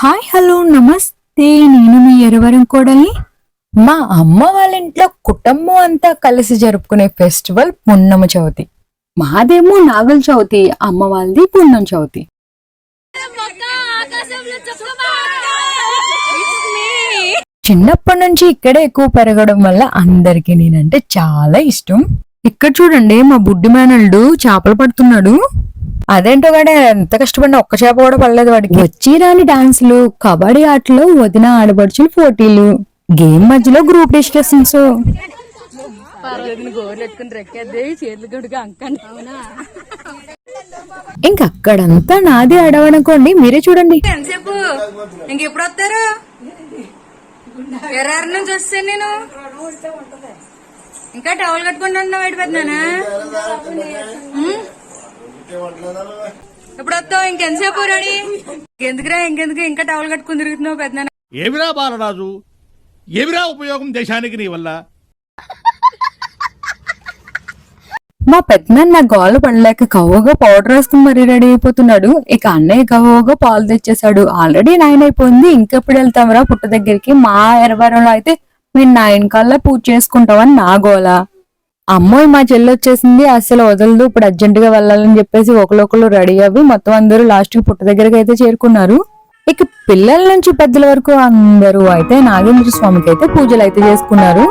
Hi hello నమస్తే. నేను మీ ఎరవరం కోడల్ని మా అమ్మ వాళ్ళ ఇంట్లో కుటుంబం అంతా కలిసి జరుపుకునే ఫెస్టివల్ పున్నమ చవితి. మాదేమో నాగుల చవితి అమ్మ వాళ్ళది పున్నం చవితి. చిన్నప్పటి నుంచి ఇక్కడే ఎక్కువ పెరగడం వల్ల అందరికీ నేనంటే చాలా ఇష్టం. ఇక్కడ చూడండి మా బుడ్డి మేనల్డు చేపలు పడుతున్నాడు. అదేంటో గాడే ఎంత కష్టపడినా ఒక్క చేప కూడా పడలేదు వాడికి. వచ్చి రాని డాన్సులు కబడ్డీ ఆటలు వదిన ఆడబడుచులు పోటీలు గేమ్ మధ్యలో గ్రూప్ డిస్కషన్స్ ఇంక అక్కడంతా నాది అడవనుకోండి మీరే చూడండి. ఎంతసేపు? ఇంకెప్పుడు వస్తారు? ఎర్ర నుంచి వస్తాను నేను. ఇంకా టవల్ కట్టుకుంటూ ఉన్నావు పెద్దనా వస్తావు ఇంకెంతసేపు రెడీ? ఎందుకురా ఇంకెందుకు? ఇంకా టవల్ కట్టుకుని తిరుగుతున్నావు పెద్దనా ఏమిరా బాలరాజు? ఏమిరా ఉపయోగం దేశానికి నీ వల్ల? మా పెద్దనాన్న గోల పడలేక కవ్వగా పౌడర్ వేసుకుని మరీ రెడీ అయిపోతున్నాడు. ఇక అన్నయ్య కవ్వగా పాలు తెచ్చేసాడు ఆల్రెడీ నైన్ అయిపోయింది. ఇంకెప్పుడు వెళ్తాంరా పుట్ట దగ్గరికి? మా ఎరవరంలో అయితే మీరు నైన్ కల్లా పూజ చేసుకుంటామని నా గోల. అమ్మోయ్ మా చెల్లి వచ్చేసింది. అసలు వదలదు. ఇప్పుడు అర్జెంట్గా వెళ్ళాలని చెప్పేసి ఒకరొకరు రెడీ అవ్వి మొత్తం అందరూ లాస్ట్కి పుట్ట దగ్గరికి అయితే చేరుకున్నారు. ఇక పిల్లల నుంచి పెద్దల వరకు అందరూ అయితే నాగేంద్ర స్వామికి అయితే పూజలు అయితే చేసుకున్నారు.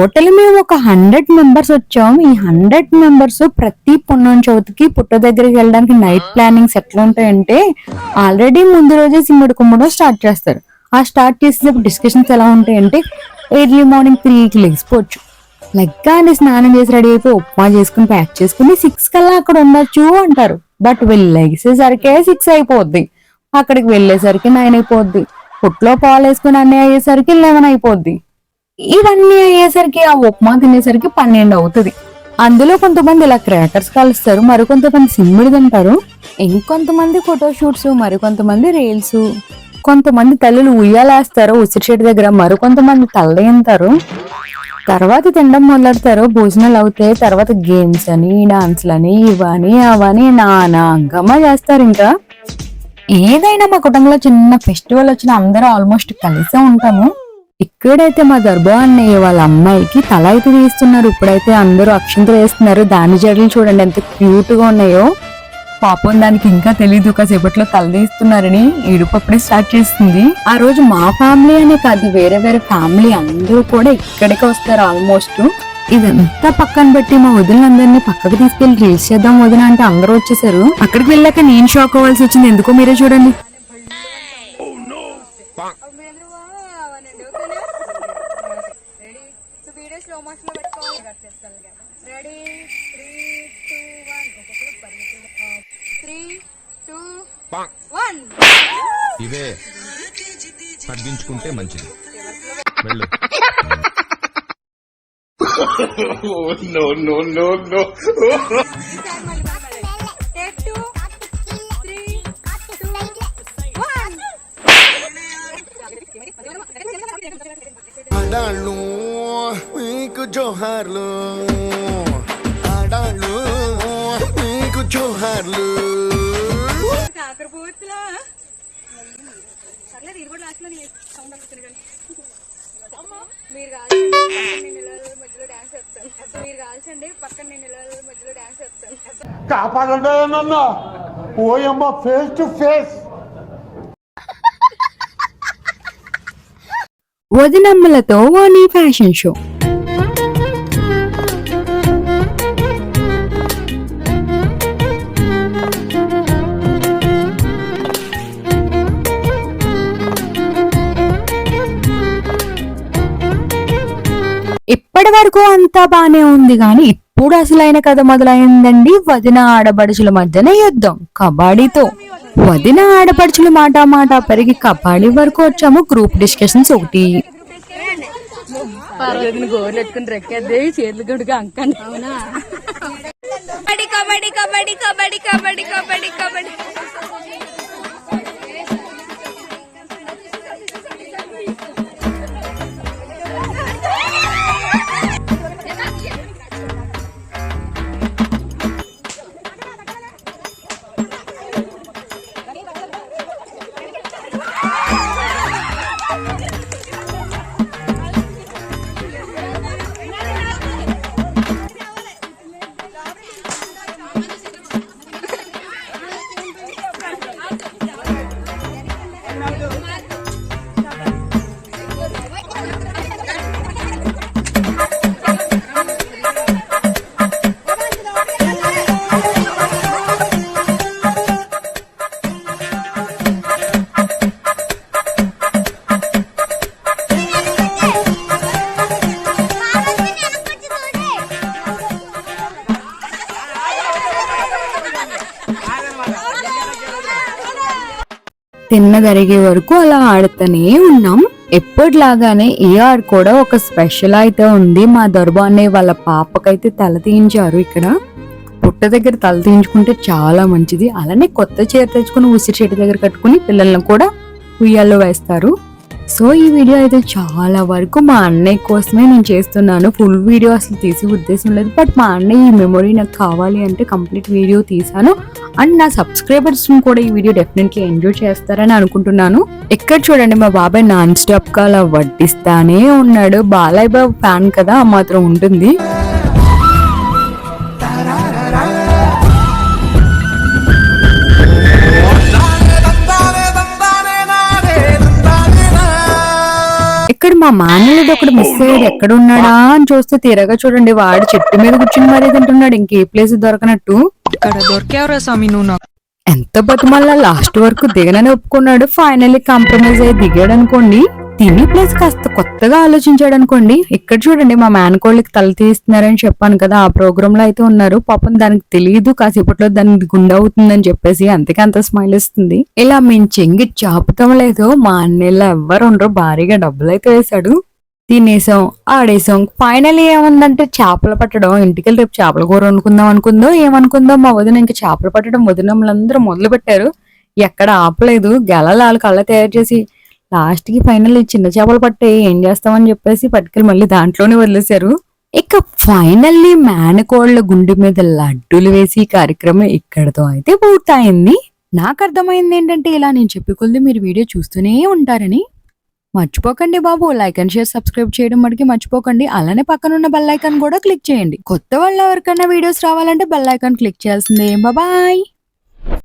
టోటల్ మేము ఒక హండ్రెడ్ మెంబర్స్ వచ్చాం. ఈ హండ్రెడ్ మెంబర్స్ ప్రతి పున్నం చవితికి పుట్ట దగ్గరికి వెళ్ళడానికి నైట్ ప్లానింగ్స్ ఎట్లా ఉంటాయంటే ఆల్రెడీ ముందు రోజే సిమ్మడి కుమ్మడం స్టార్ట్ చేస్తారు. ఆ స్టార్ట్ చేసేటప్పుడు డిస్కషన్స్ ఎలా ఉంటాయంటే ఎర్లీ మార్నింగ్ త్రీకి లెగిసిపోవచ్చు లెగ్గానే స్నానం చేసి రెడీ అయిపోయి ఉప్మా చేసుకుని ప్యాక్ చేసుకుని సిక్స్ కల్లా అక్కడ ఉండొచ్చు అంటారు. బట్ వీళ్ళు లెగిసేసరికే సిక్స్ అయిపోద్ది. అక్కడికి వెళ్ళేసరికి నైన్ అయిపోద్ది. పుట్లో పాలు వేసుకుని అన్నీ అయ్యేసరికి లెవెన్ అయిపోద్ది. ఇవన్నీ అయ్యేసరికి ఆ ఉప్మా తినేసరికి పన్నెండు అవుతుంది. అందులో కొంతమంది ఇలా క్రాకర్స్ కలుస్తారు మరికొంతమంది సిమ్మిడి తింటారు. ఇంకొంతమంది ఫోటో షూట్స్ మరికొంతమంది రీల్స్. కొంతమంది తల్లులు ఉయ్యాలేస్తారు ఉసిరి చెట్టు దగ్గర మరికొంతమంది తల్లయింతారు తర్వాత తినడం మొదలెడతారు భోజనాలు అవుతాయి తర్వాత గేమ్స్ అని డాన్స్లు అని ఇవని అవని నానాంగమా చేస్తారు ఇంకా. ఏదైనా మా కుటుంబంలో చిన్న ఫెస్టివల్ వచ్చిన అందరూ ఆల్మోస్ట్ కలిసే ఉంటాము. ఇక్కడైతే మా దర్బో అన్నయ్య వాళ్ళ అమ్మాయికి తల అయితే తీస్తున్నారు ఇప్పుడైతే అందరూ అక్షంతలు వేస్తున్నారు. దాని జడలు చూడండి ఎంత క్యూట్గా ఉన్నాయో. పాపం దానికి ఇంకా తెలియదు కాసేపట్లో తల తీస్తున్నారని స్టార్ట్ చేస్తుంది. ఆ రోజు మా ఫ్యామిలీ అనే కాదు వేరే వేరే ఫ్యామిలీ అందరూ కూడా ఇక్కడికే వస్తారు ఆల్మోస్ట్. ఇదంతా పక్కన పెట్టి మా వదిలినందరినీ పక్కకు తీసుకెళ్ళి రీల్స్ చేద్దాం వదిన అంటే అందరూ వచ్చేసారు. అక్కడికి వెళ్ళాక నేను షాక్ అవ్వాల్సి వచ్చింది. ఎందుకో మీరే చూడండి. రెడీ టూ వీడియో స్లో మోషన్లో పెట్టుకోవాలి. రెడీ త్రీ టూ వన్ ఒక్కొక్కరు త్రీ టూ వన్ ఇవే. తగ్గించుకుంటే మంచిది. వెళ్ళు. టేక్ ఆడాళ్ళు మీకు జోహార్లు. ఆడాళ్ళు మీకు జోహార్లు. మీరు కాల్చండి పక్కన నేను నిలవల మధ్యలో డాన్స్ చెప్తాను మీరు కాల్చండి పక్కన నేను మధ్యలో డాన్స్ చెప్తాను కాపాడండి నన్ను. ఓయమ్మ ఫేస్ టు ఫేస్ వదినమ్మలతో వాణి ఫ్యాషన్ షో. ఇప్పటి వరకు అంతా బానే ఉంది కానీ ఇప్పుడు అసలైన కథ మొదలైందండి వదిన ఆడబడుచుల మధ్యన యుద్ధం కబడ్డీతో. వదిన ఆడపడుచుల మాట మాట పెరిగి కబడ్డీ వరకు వచ్చాము. గ్రూప్ డిస్కషన్స్ ఒకటి. పర్లేదు గోర్లు ఎట్టుకుని రెక్కేద్ది చేతులు గడుగా అంకండి అవునా? కబడ్డీ కబడ్డీ కబడ్డీ కబడ్డీ కబడ్డీ కబడ్డీ కబడ్డీ. తిన్నగరిగే వరకు అలా ఆడుతూనే ఉన్నాం. ఎప్పటిలాగానే ఏఆర్ కూడా ఒక స్పెషల్ అయితే ఉంది. మా దొరబా అనే వాళ్ళ పాపకైతే తల తీయించారు ఇక్కడ. పుట్ట దగ్గర తల తీయించుకుంటే చాలా మంచిది. అలానే కొత్త చీర తెచ్చుకుని ఉసిరి చెట్టు దగ్గర కట్టుకుని పిల్లల్ని కూడా ఉయ్యాల్లో వేస్తారు. సో ఈ వీడియో అయితే చాలా వరకు మా అన్నయ్య కోసమే నేను చేస్తున్నాను. ఫుల్ వీడియో అసలు తీసే ఉద్దేశం లేదు. బట్ మా అన్నయ్య ఈ మెమొరీ నాకు కావాలి అంటే కంప్లీట్ వీడియో తీసాను అండ్ నా సబ్స్క్రైబర్స్ కూడా ఈ వీడియో డెఫినెట్లీ ఎంజాయ్ చేస్తారని అనుకుంటున్నాను. ఇక్కడ చూడండి మా బాబాయ్ నాన్ స్టాప్గా అలా వడ్డిస్తానే ఉన్నాడు. బాలయ్య బాబు ఫ్యాన్ కదా మాత్రం ఉంటుంది. మా మానవుడు ఒకడు మిస్ అయ్యాడు. ఎక్కడ ఉన్నాడా అని చూస్తే తీరగా చూడండి వాడు చెట్టు మీద కూర్చుని మరీ తింటున్నాడు. ఇంకే ప్లేస్ దొరకనట్టు. ఇక్కడ దొరికేవరా స్వామి నువ్వు నాకు? ఎంత బతిమల్లా లాస్ట్ వరకు దిగనని ఒప్పుకున్నాడు. ఫైనల్లీ కాంప్రమైజ్ అయ్యి దిగాడు అనుకోండి తిని ప్లేస్ కాస్త కొత్తగా ఆలోచించాడు అనుకోండి. ఇక్కడ చూడండి మా మేనకోళ్ళకి తల తీస్తున్నారని చెప్పాను కదా ఆ ప్రోగ్రామ్లో అయితే ఉన్నారు. పాపం దానికి తెలియదు కాసేపట్లో దానికి గుండె అవుతుందని చెప్పేసి అందుకే అంత స్మైల్ ఇస్తుంది ఇలా మేము చెంగి చాపుతాం లేదు మా అన్నయ్యలో ఎవ్వరు ఉండరు భారీగా డబ్బులు అయితే వేశాడు. తినేసాం ఆడేసాం. ఫైనల్ ఏముందంటే చేపలు పట్టడం. ఇంటికి రేపు చేపల కూర వండుకుందాం అనుకుందో ఏమనుకుందో మా వదిన ఇంకా చేపలు పట్టడం వదినములందరూ మొదలు పెట్టారు ఎక్కడ ఆపలేదు గెలలాలు కళ్ళ తయారు చేసి లాస్ట్కి ఫైనల్ ఈ చిన్న చేపలు పట్టే ఏం చేస్తామని చెప్పేసి పట్టుకెళ్ళి మళ్ళీ దాంట్లోనే వదిలేశారు. ఇక ఫైనల్లీ మేనకోళ్ళ గుండె మీద లడ్డూలు వేసి కార్యక్రమం ఇక్కడతో అయితే పూర్తయింది. నాకు అర్థమైంది ఏంటంటే ఇలా నేను చెప్పి కొద్ది మీరు వీడియో చూస్తూనే ఉంటారని. మర్చిపోకండి బాబు లైక్ అండ్ షేర్ సబ్స్క్రైబ్ చేయడం మటుకి మర్చిపోకండి. అలానే పక్కన ఉన్న బెల్ ఐకాన్ కూడా క్లిక్ చేయండి. కొత్త వాళ్ళు ఎవరికైనా వీడియోస్ రావాలంటే బెల్ ఐకాన్ క్లిక్ చేయాల్సిందే. బాయ్